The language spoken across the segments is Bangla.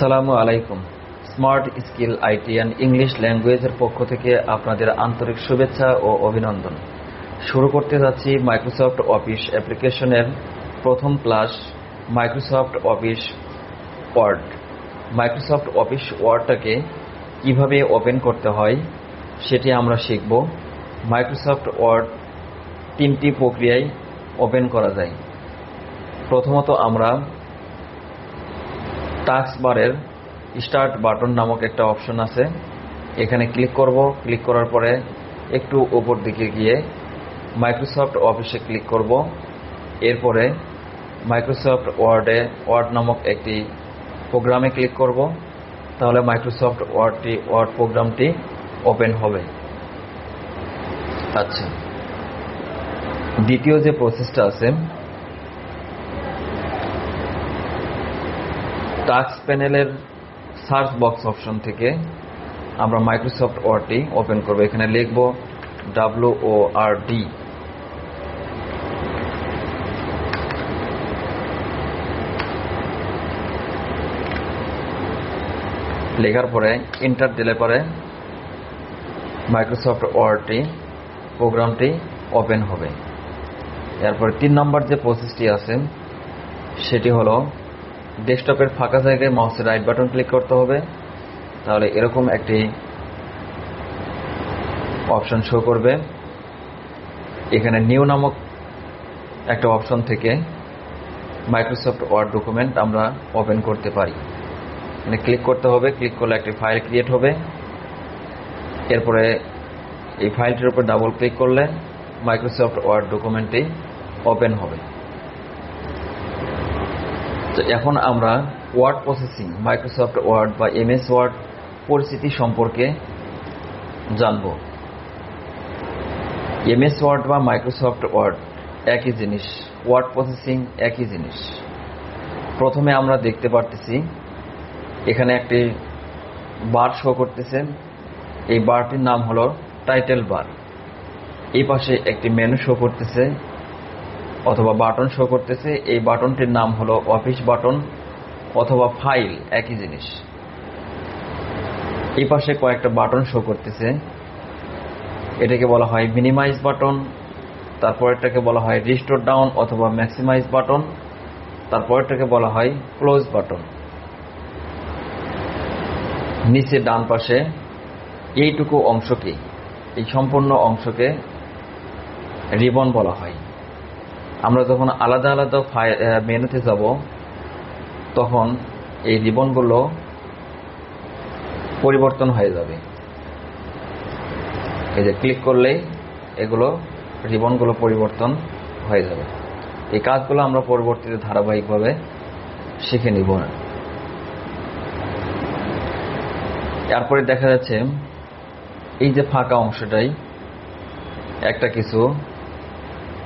আসসালামু আলাইকুম। Smart skill IT and English ল্যাঙ্গুয়েজের পক্ষ থেকে আপনাদের আন্তরিক শুভেচ্ছা ও অভিনন্দন। শুরু করতে যাচ্ছি মাইক্রোসফট অফিস অ্যাপ্লিকেশনের প্রথম class Microsoft office word Microsoft office ওয়ার্ডটাকে কীভাবে ওপেন করতে হয়, সেটি আমরা শিখব। মাইক্রোসফট ওয়ার্ড তিনটি প্রক্রিয়ায় ওপেন করা যায়। প্রথমত আমরা টাস্ক বারের স্টার্ট বাটন নামক একটা অপশন আছে। এখানে ক্লিক করব। ক্লিক করার পরে একটু উপর দিকে গিয়ে মাইক্রোসফট অফিসে ক্লিক করব। এরপরে মাইক্রোসফট ওয়ার্ডে ওয়ার্ড নামক একটি প্রোগ্রামে ক্লিক করব। তাহলে মাইক্রোসফট ওয়ার্ডটি ওয়ার্ড প্রোগ্রামটি ওপেন হবে। আচ্ছা। দ্বিতীয় যে প্রসেসটা আছে টাস্ক প্যানেলের সার্চ বক্স অপশন থেকে আমরা মাইক্রোসফট ওয়ার্ডটি ওপেন করব। এখানে লিখব ডাব্লিউ ও আর ডি লেখার পরে ইন্টার দিলে পরে মাইক্রোসফট ওয়ার্ডটি, প্রোগ্রামটি ওপেন হবে। এরপরে তিন নম্বর যে প্রসেসটি আছে, সেটি হলো ডেস্কটপের ফাঁকা জায়গায় মাউসের রাইট বাটন ক্লিক করতে হবে। তাহলে এরকম একটি অপশন শো করবে। এখানে নিউ নামক একটা অপশন থেকে মাইক্রোসফট ওয়ার্ড ডকুমেন্ট আমরা ওপেন করতে পারি। এখানে ক্লিক করতে হবে ক্লিক করলে একটি ফাইল ক্রিয়েট হবে। এরপরে এই ফাইলটির উপর ডাবল ক্লিক করলে মাইক্রোসফট ওয়ার্ড ডকুমেন্টটি ওপেন হবে। তো এখন আমরা ওয়ার্ড প্রসেসিং মাইক্রোসফট ওয়ার্ড বা এমএস ওয়ার্ড পরিস্থিতি সম্পর্কে জানব। এমএস ওয়ার্ড বা মাইক্রোসফট ওয়ার্ড একই জিনিস ওয়ার্ড প্রসেসিং একই জিনিস। প্রথমে আমরা দেখতে পারতেছি, এখানে একটি বার শো করতেছে। এই বারটির নাম হলো টাইটেল বার এই পাশে একটি মেনু শো করতেছে। অথবা বাটন শো করতেছে, এই বাটনটির নাম হলো অফিস বাটন অথবা ফাইল, একই জিনিস। এই পাশে কয়েকটা বাটন শো করতেছে। এটাকে বলা হয় মিনিমাইজ বাটন তারপরেরটাকে বলা হয় রিস্টোর ডাউন অথবা ম্যাক্সিমাইজ বাটন তারপরেরটাকে বলা হয় ক্লোজ বাটন। নিচে ডান পাশে এইটুকু অংশকে, এই সম্পূর্ণ অংশকে রিবন বলা হয়। আমরা যখন আলাদা আলাদা মেনুতে যাব, তখন এই জীবনগুলো পরিবর্তন হয়ে যাবে। এই যে ক্লিক করলেই এগুলো রিবনগুলো পরিবর্তন হয়ে যাবে। এই কাজগুলো আমরা পরবর্তীতে ধারাবাহিকভাবে শিখে নিব। না এরপরে দেখা যাচ্ছে, এই যে ফাঁকা অংশটাই একটা কিছু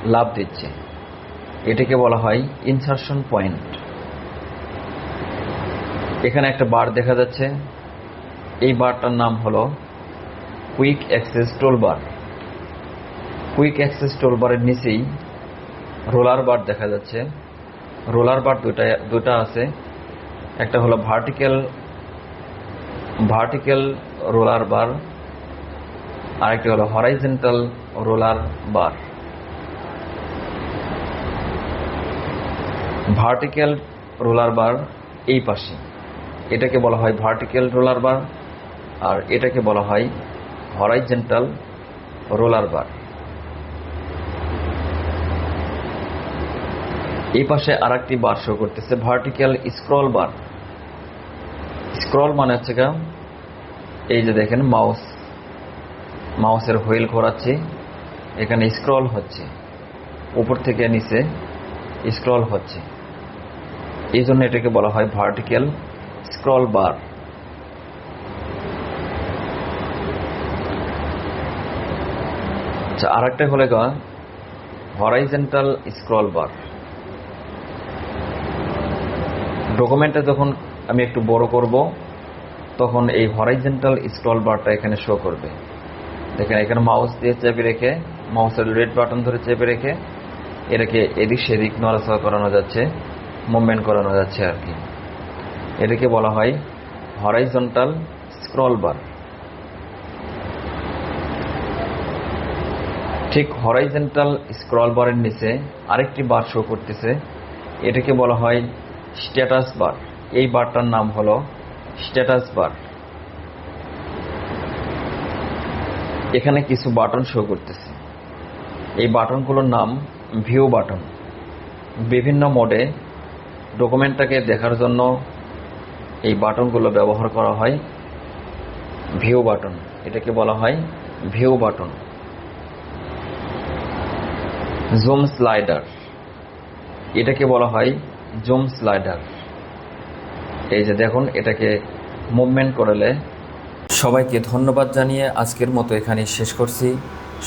লাভ দিচ্ছে। এটাকে বলা হয় ইনসারশন পয়েন্ট এখানে একটা বার দেখা যাচ্ছে। এই বারটার নাম হলো quick access tool bar quick access tool বারের নিচেই রোলার বার দেখা যাচ্ছে। রোলার বার দুটা দুটা আছে। একটা হলো ভার্টিক্যাল ভার্টিক্যাল রোলার বার আরেকটি হলো horizontal ruler bar vertical ruler bar এই পাশে। এটাকে বলা হয় ভার্টিক্যাল রোলার বার আর এটাকে বলা হয় হরাইজেন্টাল রোলার বার এই পাশে আর একটি বার শো করতেছে ভার্টিক্যাল স্ক্রল বার স্ক্রল মানে হচ্ছে গা, এই যে দেখেন মাউস মাউসের হুইল ঘোরাচ্ছে, এখানে স্ক্রল হচ্ছে, উপর থেকে নিচে স্ক্রল হচ্ছে। এই জন্য এটাকে বলা হয় ভার্টিক্যাল স্ক্রল বার আর একটা হলে গা হরাইজেন্টাল স্ক্রল বার ডকুমেন্টটা যখন আমি একটু বড় করব, তখন এই হরাইজেন্টাল স্ক্রল বারটা এখানে শো করবে। দেখেন, এখানে মাউস দিয়ে চেপে রেখে মাউসের রেড বাটন ধরে চেপে রেখে, এটাকে এদিক সেদিক নড়াচড়া করানো যাচ্ছে। মুভমেন্ট করানো যাচ্ছে আর কি। এটাকে বলা হয় হরাইজন্টাল স্ক্রল বার ঠিক হরাইজন্টাল স্ক্রল বারের নিচে আরেকটি বার শো করতেছে। এটাকে বলা হয় স্ট্যাটাস বার এই বারটার নাম হলো স্ট্যাটাস বার এখানে কিছু বাটন শো করতেছে। এই বাটনগুলোর নাম ভিউ বাটন বিভিন্ন মোডে ডকুমেন্টটাকে দেখার জন্য এই বাটনগুলো ব্যবহার করা হয়। ভিউ বাটন এটাকে বলা হয় ভিউ বাটন জুম স্লাইডার এটাকে বলা হয় জুম স্লাইডার এই যে দেখুন, এটাকে মুভমেন্ট করলে সবাইকে ধন্যবাদ জানিয়ে আজকের মতো এখানেই শেষ করছি।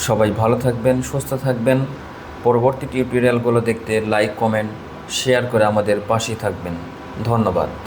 সবাই ভালো থাকবেন, সুস্থ থাকবেন। পরবর্তী টিউটোরিয়ালগুলো দেখতে লাইক কমেন্ট শেয়ার করে আমাদের পাশে থাকবেন। ধন্যবাদ।